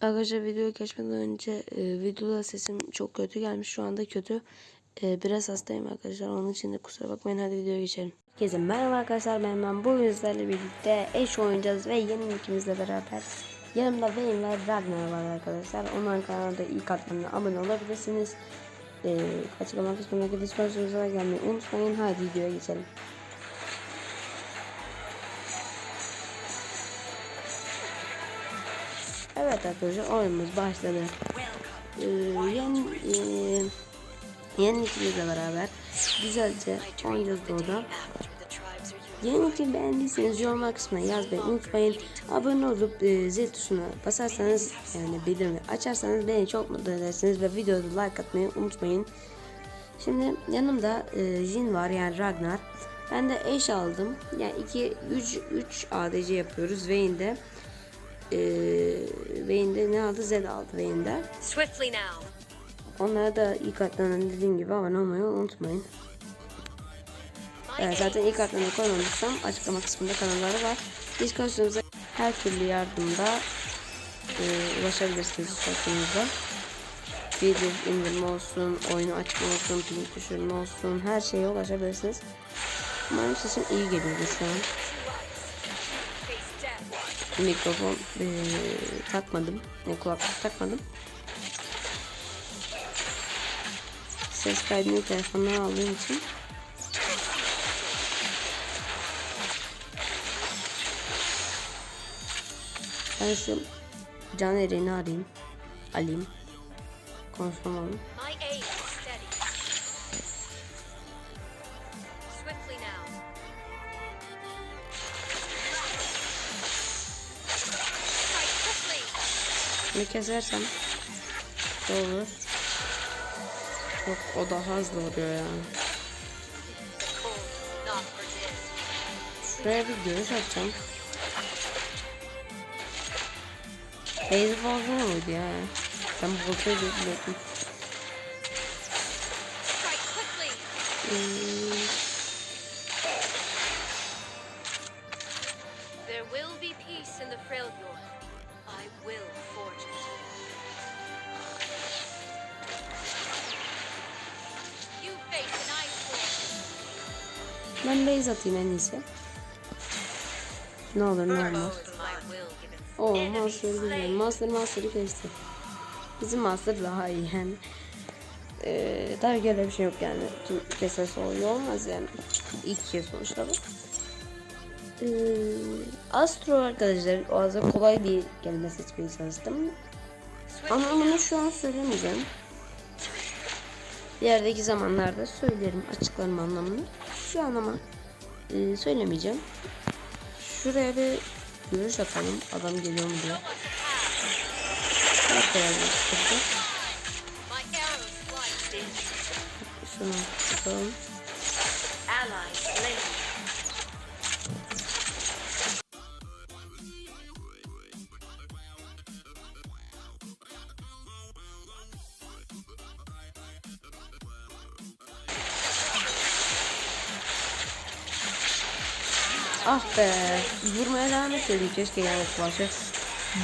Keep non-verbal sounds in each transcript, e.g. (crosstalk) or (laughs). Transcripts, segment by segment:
Arkadaşlar videoya geçmeden önce e, videoda sesim çok kötü gelmiş. Şu anda kötü. E, biraz hastayım arkadaşlar. Onun için de kusura bakmayın. Hadi videoya geçelim. Herkese merhaba arkadaşlar. Ben ben bugün sizlerle birlikte eş oynayacağız ve yeni ikimizle beraber. Yanımda Vayne ve Ragnar var arkadaşlar. Onların kanalında ilk atlarına abone olabilirsiniz. E, açıklama kısmındaki Discord sunucuna gelmeyi unutmayın. Hadi videoya geçelim. Evet arkadaşlar oyunumuz başladı. Ee, yeni, e, yeni ikimizle beraber güzelce oynayacağız burada. Yeni iki beğendiyseniz yorumlar kısmına yazmayı unutmayın. Abone olup e, zil tuşuna basarsanız yani bildirimi açarsanız beni çok mutlu edersiniz ve videoda like atmayı unutmayın. Şimdi yanımda e, Jin var yani Ragnar. Ben de eş aldım. Yani 2 3 3 ADC yapıyoruz Vayne'de. Ee, Vayne'de ne aldı? Z aldı Vayne'de. Swiftly now. Onlara da ilk atlarından dediğim gibi abone olmayı unutmayın. Evet, zaten ilk atlarını koymamışsam açıklama kısmında kanalları var. Discord'umuza her türlü yardımda e, ulaşabilirsiniz Discord'umuzda. Video indirme olsun, oyunu açma olsun, ping düşürme olsun her şeye ulaşabilirsiniz. Umarım sesim iyi geliyordur şu an. Mikrofon eee, takmadım. Ne kulaklık takmadım. Ses kaydını telefondan aldığım için. Ben şu can ereğini arayayım. Alayım. Konuşmam onu. Bunu kesersem ne olur? Yok o daha hızlı vuruyor ya. This. Şuraya bir görüş atacağım. Beyzi fazla mıydı ya? Ben biliyordum. Strike quickly. Hmm, There will be peace in the Freljord. Ben base atayım en iyisi. Ne olur ne olmaz. Oo Master güzel. Master Master'ı kesti. Bizim Master daha iyi yani. Ee, tabii ki öyle bir şey yok yani. Tüm kesesi oluyor olmaz yani. İlk kez sonuçta bu. Ee, Astro arkadaşlar o azı kolay bir kelime seçmeye çalıştım. Ama bunu şu an söylemeyeceğim. İlerideki zamanlarda söylerim açıklarım anlamını. Şu an ama e, söylemeyeceğim. Şuraya bir görüş atalım. Adam geliyor mu diye. Bak beyaz be. Vurmaya devam etseydim. Keşke yani başı.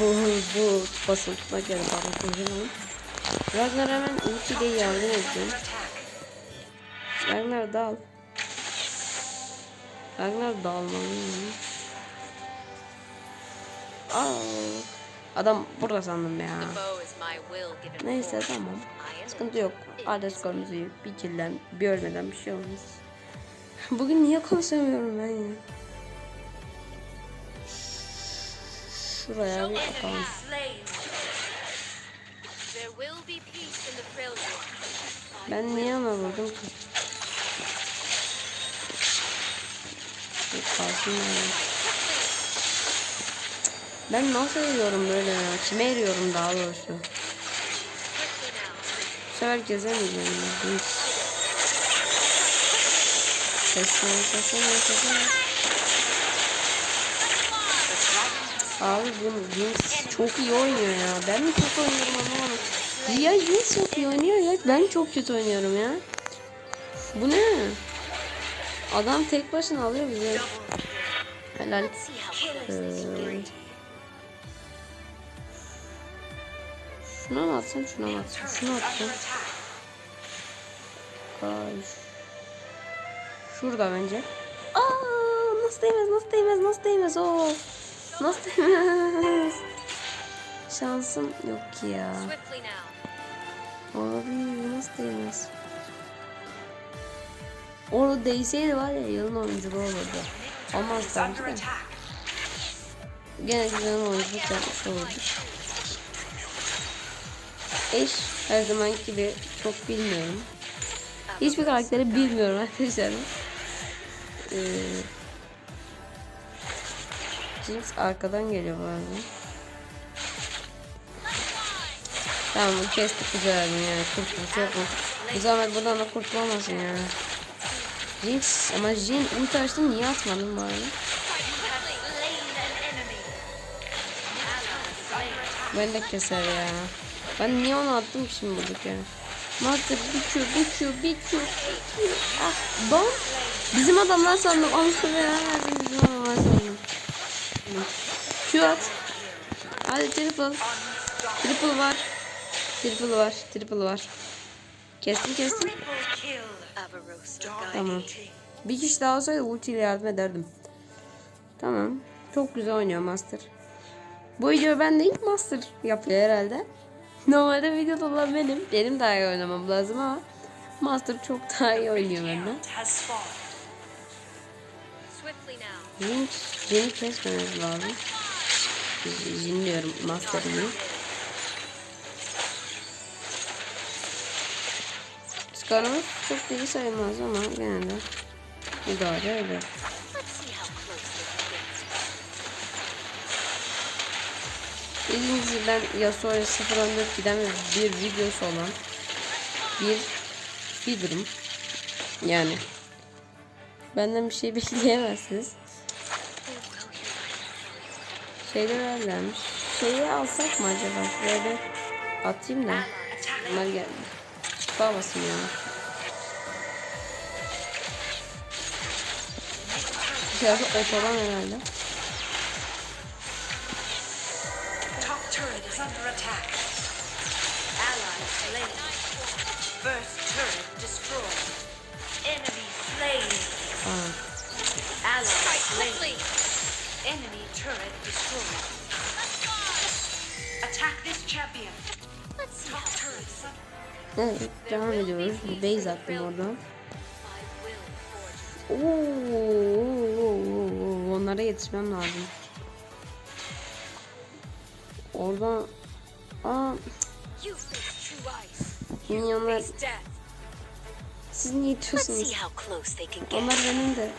Bu bu basılı tutmak yerine pardon konuşamadım. Ragnar hemen ulti de yardım ettim. Ragnar dal. Ragnar dalmalı. Aa, adam burada sandım ya. Neyse tamam. Sıkıntı yok. Adet skorumuzu bir kilden bir ölmeden bir şey olmaz. (laughs) Bugün niye konuşamıyorum ben ya? Şuraya bir atalım. Ben niye ona vurdum ki? Ben nasıl eriyorum böyle ya? Kime eriyorum daha doğrusu? Bu sefer gezemeyeceğim ya. Hiç. Kesme, kesme, kesme. Abi bu Jinx çok iyi oynuyor ya. Ben mi kötü oynuyorum anlamadım. Ya Jinx çok iyi oynuyor ya. Ben çok kötü oynuyorum ya. Bu ne? Adam tek başına alıyor bizi. Helal. Ee. Şuna mı atsam şuna mı atsam? Şuna atsam. Kaç. Şurada bence. Aa, nasıl değmez nasıl değmez nasıl değmez o. Nasıl. Şansım yok ki ya. Abi nasıl değmez. Orada değseydi var ya yılın oyunculuğu olurdu. Olmaz tabii ki de. Gene güzel oyunculuk yapmış olurduk. Eş her zaman gibi çok bilmiyorum. Hiçbir karakteri bilmiyorum arkadaşlar. Ee, Jinx arkadan geliyor arada. Tamam bunu kestik güzel yani kurtulmuş yok mu? Bu zaman buradan da kurtulamasın yani. Jinx ama Jin ulti açtı niye atmadın bari? Ben de keser ya. Ben niye onu attım ki şimdi bulduk ya? Master bir Q, bir Q. Ah, don. Bizim adamlar sandım. Allah ya. Bizim adamlar. Q at. Hadi triple. Triple var. Triple var. Triple var. Kestim kestim. Tamam. Bir kişi daha olsaydı ultiyle yardım ederdim. Tamam. Çok güzel oynuyor Master. Bu video ben de ilk Master yapıyor herhalde. (laughs) Normalde videoda olan benim. Benim daha iyi oynamam lazım ama Master çok daha iyi oynuyor benden. Jinx, Jin'i kesmemiz lazım. Jin diyorum Master'ını. Skarımız çok iyi sayılmaz ama gene de idare eder. Bildiğiniz gibi ben Yasuo'ya 014 giden ve bir videosu olan bir feeder'ım. Yani benden bir şey (laughs) bekleyemezsiniz. Şeyler öğrenmiş. Şeyi alsak mı acaba? Şuraya bir atayım da. Bunlar. Sağ basın ya. Dışarıda otoban herhalde. Top turret is under attack. Ally slain. First turret destroyed. Enemy slain. Aa, Ally slain. Enemy turret destroyed. Attack this champion. Let's see Top turret evet devam ediyoruz. Bir base attım forge. Oo, onlara yetişmem lazım. Oradan aa minyonlar siz niye Let's itiyorsunuz? see how close they can get. Onlar benim de.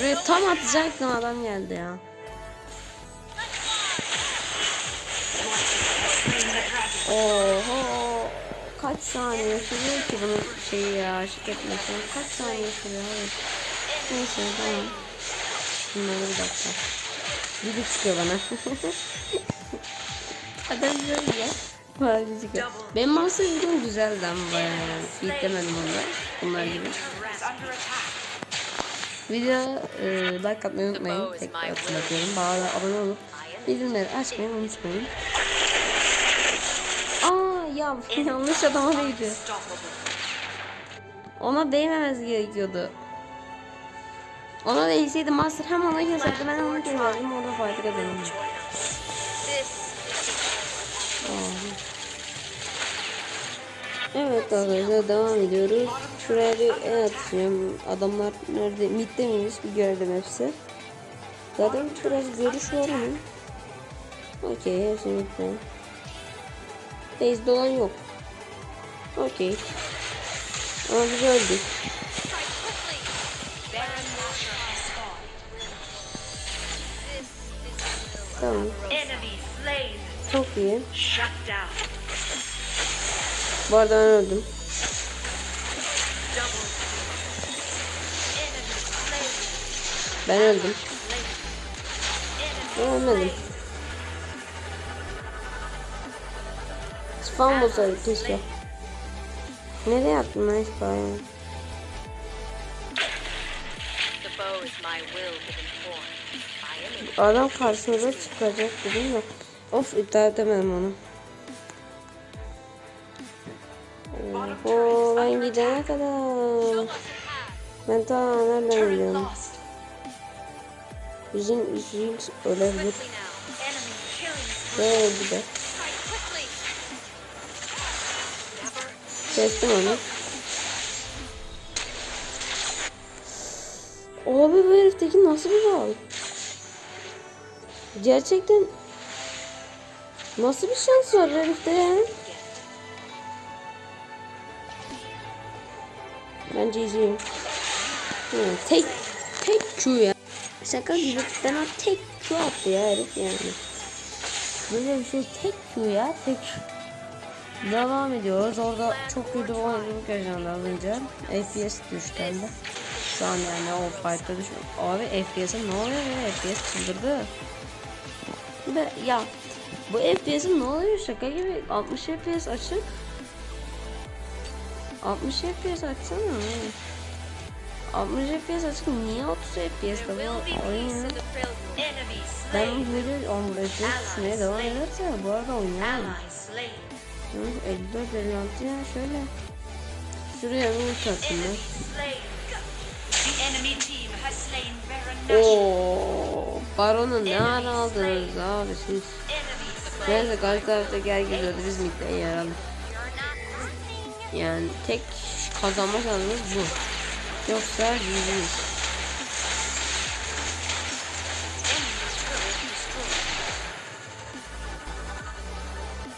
Şuraya tam atacaktım adam geldi ya. Oho. Kaç saniye sürüyor ki bunun şeyi ya aşık etmesi. Kaç saniye sürüyor evet. Neyse tamam. Bunları bir dakika. Biri çıkıyor bana. (laughs) Adam böyle. Bari çıkıyor. Benim masa videom güzeldi ama bayağı yani. Fitlemedim onda. Bunlar gibi. Video e, like atmayı unutmayın. Tekrar hatırlatıyorum. Bağla abone olup bildirimleri açmayı unutmayın. Aa ya (laughs) yanlış adama değdi. Ona değmemesi gerekiyordu. Ona değseydi Master hem ona keserdi ben onu keserdim orada fayda kazanırdım. Evet arkadaşlar devam ediyoruz. Şuraya bir el atacağım. Adamlar nerede? Midde miymiş bir görelim hepsi. Zaten biraz görüş var mı? Okey hepsi midde. Base dolan yok. Okey. Ama biz öldük. Tamam. Çok iyi. Bu arada ben öldüm. Ben öldüm. Ben ölmedim. Spam olsaydı keşke. Nereye. I am in Adam karşımıza çıkacak dedim de. Of iptal edemedim onu. Oho ben gidene kadar. Ben ta nereden gidiyorum? Yüzün yüzün ölebilir. Ve quickly. Kestim onu. Abi bu herifteki nasıl bir bal? Gerçekten nasıl bir şans var herifte ya? Bence izleyeyim. Hı, tek tek Q ya. Şaka gibi bana tek Q attı ya herif yani. Böyle bir şey tek Q ya tek Devam ediyoruz. Orada çok kötü bir oyunculuk yaşandı önce. FPS düştü hem de. Şu an yani o fight'ta düştü. Abi FPS'e ne oluyor ya? FPS çıldırdı. Ve ya bu FPS'e ne oluyor şaka gibi 60 FPS açık. 60 FPS açsana. 60 FPS açık niye 30 FPS'te There will be bu oyun Ben böyle 10 FPS düşmeye devam ederse bu arada slain. Hı, 54 56 ya şöyle. Şuraya bir Enemy ben. slain. The enemy team has slain Baron Nashor. Oo, Baron'u ne ara aldınız abi siz? Neyse karşı taraftaki herkes öldü biz midden yaralım. Yani tek kazanma şansımız bu. Yoksa GG'yiz.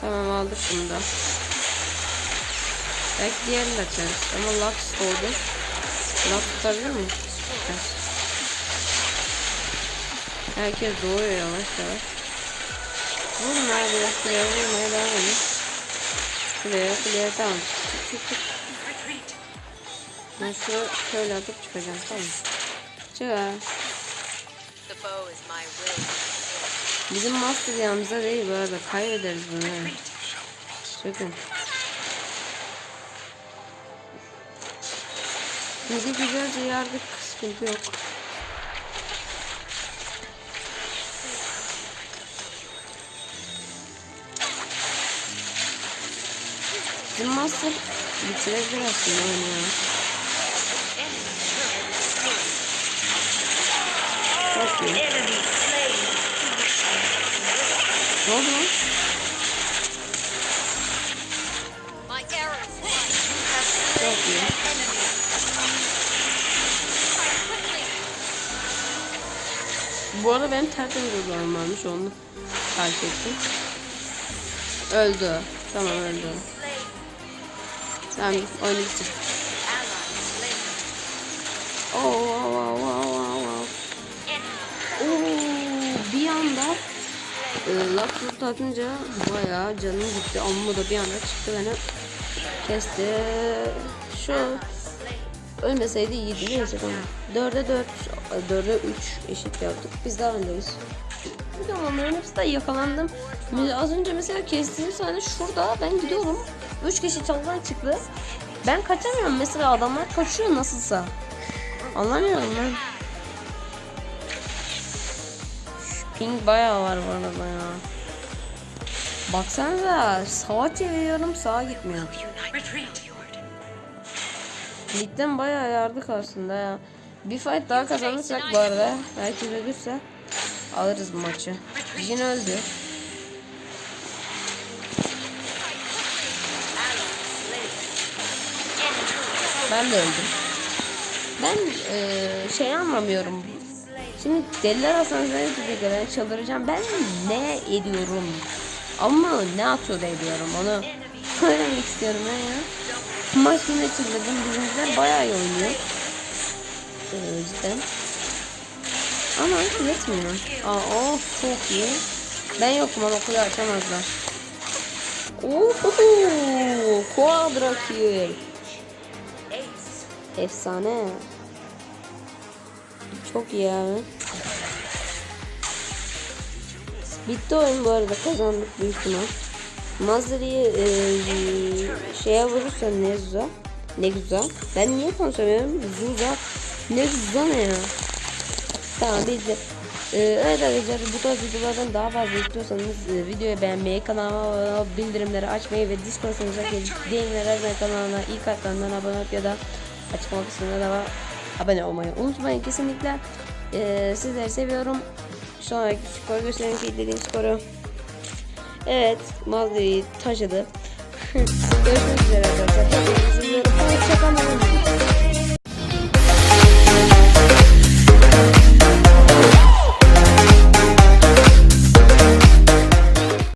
Tamam aldık bunu da. Belki diğerini de açarız. Ama Lux oldu. Lux tutabilir mi? Tutar. Herkes doğuyor yavaş yavaş. Vurun abi biraz kuleye vurmaya devam edin. Kuleye kuleye tamam. Çık çık çık. çık. Ben şöyle, şöyle atıp çıkacağım tamam. Çık given form. Bizim master yanımızda değil bu arada. Kaybederiz bunu. Çıkın. Bizi güzelce yardık. Sıkıntı yok. Bizim master bitirebilir aslında oyunu ya. Çok iyi. Ne oldu lan? Çok iyi. Bu arada benim tertemiz uzmanım varmış onu fark ettim. Öldü. Tamam öldü. Tamam oyunu bitir. Wow, wow, wow, wow. Enemy Oo, bir anda e, Lapsus atınca bayağı canım gitti. Amma da bir anda çıktı beni kesti. Şu ölmeseydi iyiydi neyse tamam. 4'e 4, 4'e 3 eşit yaptık. Biz daha öndeyiz. Çünkü onların hepsi de yakalandım. Az önce mesela kestiğim sahne şurada ben gidiyorum. 3 kişi çaldan çıktı. Ben kaçamıyorum mesela adamlar kaçıyor nasılsa. Anlamıyorum ben. Şu Ping bayağı var bu arada ya. Baksanıza sağa çeviriyorum sağa gitmiyor. Ligden bayağı yardık aslında ya. Bir fight daha kazanırsak bu arada herkes ölürse alırız bu maçı. Jin öldü. Ben de öldüm. Ben eee şey anlamıyorum. Şimdi deliler hastanesine gidecekler. Ben çıldıracağım. Ben ne ediyorum? Ama ne atıyor ediyorum onu söylemek istiyorum ben ya. Maç yine çıldırdım. Bizimkiler bayağı iyi oynuyor. Ee, cidden. Ama yetmiyor. Aa, oh çok iyi. Ben yokum ama kuleyi açamazlar. Ohoho! Quadra kill. Efsane. Çok iyi abi. Bitti oyun bu arada kazandık büyük ihtimal. Mazeri'yi e, şeye vurursa Nezuza. Ne güzel. Ben niye konuşamıyorum? Zuza. Ne güzel ne ya? Tamam bitti. Ee, evet arkadaşlar bu tarz videolardan daha fazla istiyorsanız e, videoyu beğenmeyi, kanalıma bildirimleri açmayı ve Discord sunucuya değinler her kanalına ilk arkamdan abone olup ya da açıklama kısmında da var, abone olmayı unutmayın kesinlikle. Ee, sizleri seviyorum. Sonraki skor gösterin ki dediğim skoru. Evet Mazli'yi taşıdı. (laughs) Görüşmek üzere arkadaşlar. Hepinize